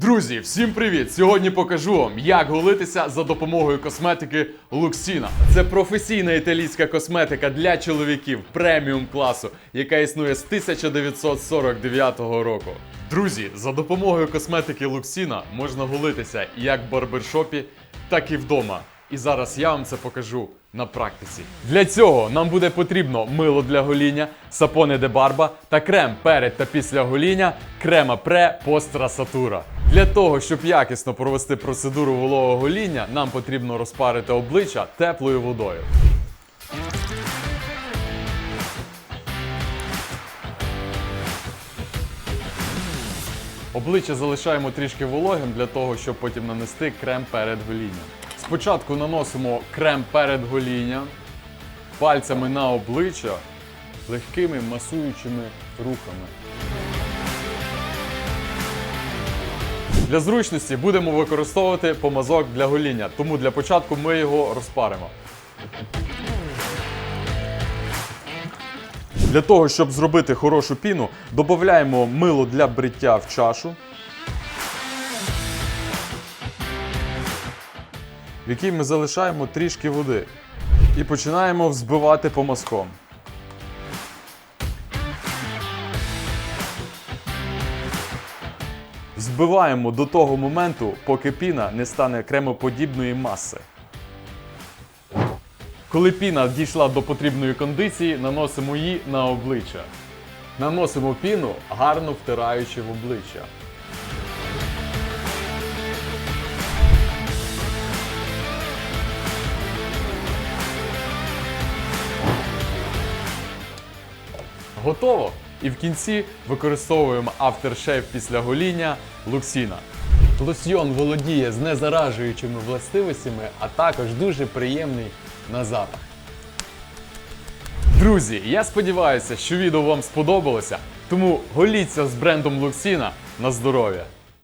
Друзі, всім привіт! Сьогодні покажу вам, як голитися за допомогою косметики Luxina. Це професійна італійська косметика для чоловіків преміум класу, яка існує з 1949 року. Друзі, за допомогою косметики Luxina можна голитися як в барбершопі, так і вдома. І зараз я вам це покажу на практиці. Для цього нам буде потрібно мило для гоління, сапони де барба та крем перед та після гоління крема пре постра сатура. Для того, щоб якісно провести процедуру вологого гоління, нам потрібно розпарити обличчя теплою водою. Обличчя залишаємо трішки вологим для того, щоб потім нанести крем перед голінням. Спочатку наносимо крем перед голінням пальцями на обличчя легкими масуючими рухами. Для зручності будемо використовувати помазок для гоління, тому для початку ми його розпаримо. Для того, щоб зробити хорошу піну, додаємо мило для бриття в чашу, в якій ми залишаємо трішки води. І починаємо взбивати помазком. Збиваємо до того моменту, поки піна не стане кремоподібної маси. Коли піна дійшла до потрібної кондиції, наносимо її на обличчя. Наносимо піну, гарно втираючи в обличчя. Готово! І в кінці використовуємо aftershave після гоління Луксіна. Лосьйон володіє з незаражуючими властивостями, а також дуже приємний на запах. Друзі, я сподіваюся, що відео вам сподобалося, тому голіться з брендом Луксіна на здоров'я.